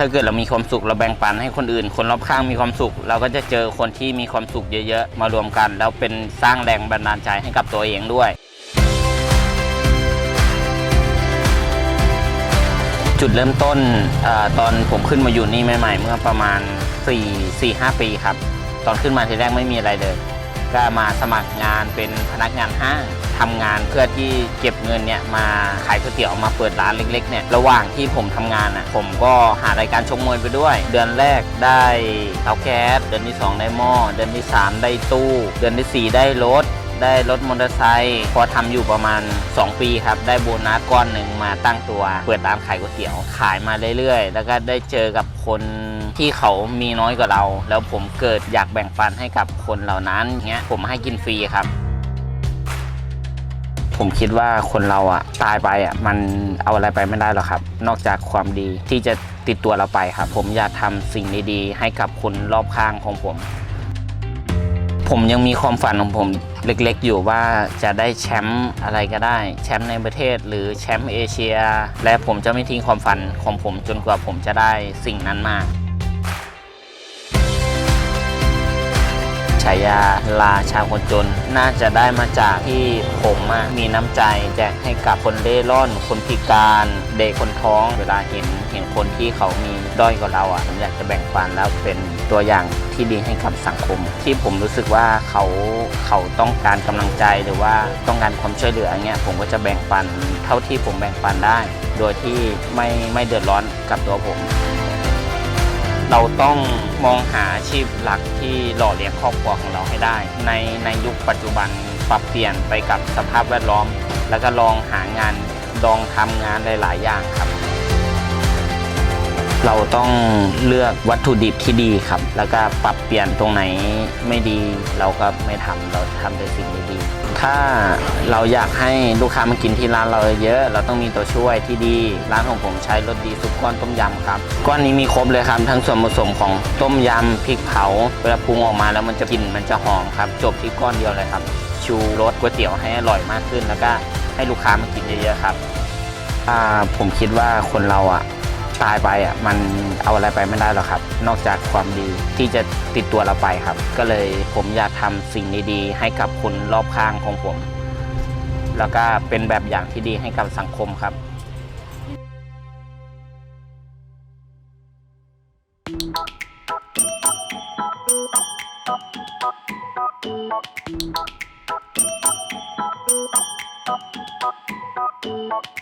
ถ้าเกิดเรามีความสุขเราแบ่งปันให้คนอื่น คนรอบข้างมีความสุข เราก็จะเจอคนที่มีความสุขเยอะๆ มารวมกัน แล้วเป็นสร้างแรงบันดาลใจให้กับตัวเองด้วยจุดเริ่มต้นอตอนผมขึ้นมาอยู่นี่ใหม่ ๆ เมื่อประมาณ 4 4 5 ปีครับ ตอนขึ้นมาทีแรกไม่มีอะไรเลย ก็มาสมัครงานเป็นพนักงานห้าง ทำงานเพื่อที่เก็บเงินเนี่ยมาขายก๋วยเตี๋ยวมาเปิดร้านเล็กๆเนี่ยระหว่างที่ผมทำงานอะผมก็หารายการชกมวยไปด้วย เดือนแรกได้เตาแก๊สเดือนที่ 2 ได้หม้อเดือนที่ 3 ได้ตู้ เดือนทีสี่4 ได้รถได้รถมอเตอร์ไซค์พอทำอยู่ประมาณ 2 ปีครับ ได้โบนัสก้อนหนึ่งมาตั้งตัว เปิดร้านขายก๋วยเตี๋ยวขายมาเรื่อยๆ แล้วก็ได้เจอกับคนที่เขามีน้อยกว่าเรา แล้วผมเกิดอยากแบ่งปันให้กับคนเหล่านั้นเงี้ยผมให้กินฟรีครับ ผมคิดว่าคนเราอะตายไปอะมันเอาอะไรไปไม่ได้หรอกครับ นอกจากความดีที่จะติดตัวเราไปครับ ผมอยากทำสิ่งดีๆให้กับคนรอบข้างของผม ผมยังมีความฝันของผมเล็กๆ อยู่ว่าจะได้แชมป์อะไรก็ได้ แชมป์ในประเทศหรือแชมป์เอเชีย และผมจะไม่ทิ้งความฝันของผมจนกว่าผมจะได้สิ่งนั้นมาายาราชาวคนจน น่าจะได้มาจากที่ผมมีน้ำใจแจกให้กับคนเร่ร่อน คนพิการ เด็กคนท้อง เวลาเห็นเห็นคนที่เขามีด้อยกว่าเราอะผมอยากจะแบ่งปันแล้วเป็นตัวอย่างที่ดีให้กับสังคม ที่ผมรู้สึกว่าเขาเขาต้องการกำลังใจหรือว่าต้องการความช่วยเหลืออย่างเงี้ยผมก็จะแบ่งปันเท่าที่ผมแบ่งปันได้ โดยที่ไม่ไม่เดือดร้อนกับตัวผม เราต้องมองหาอาชีพหลักที่หล่อเลี้ยงครอบครัวของเราให้ได้ ในในยุคปัจจุบันปรับเปลี่ยนไปกับสภาพแวดล้อม แล้วก็ลองหางานลองทำงานหลาย ๆ อย่างครับ เราต้องเลือกวัตถุดิบที่ดีครับ แล้วก็ปรับเปลี่ยนตรงไหนไม่ดี เราก็ไม่ทำเราทำแต่สิ่งดีๆถ้าเราอยากให้ลูกค้ามากินที่ร้านเราเยอะเราต้องมีตัวช่วยที่ดีร้านของผมใช้รสดีซุปก้อนต้มยำครับก้อนนี้มีครบเลยครับทั้งส่วนผสมของต้มยำพริกเผาเวลาปรุงออกมาแล้วมันจะกลิ่นมันจะหอมครับจบที่ก้อนเดียวเลยครับ ชูรสก๋วยเตี๋ยวให้อร่อยมากขึ้น แล้วก็ให้ลูกค้ามากินเยอะๆครับผมคิดว่าคนเราอะ ตายไปอะมันเอาอะไรไปไม่ได้หรอกครับ นอกจากความดีที่จะติดตัวเราไปครับ ก็เลยผมอยากทำสิ่งดีๆ ให้กับคนรอบข้างของผม แล้วก็เป็นแบบอย่างที่ดีให้กับสังคมครับう。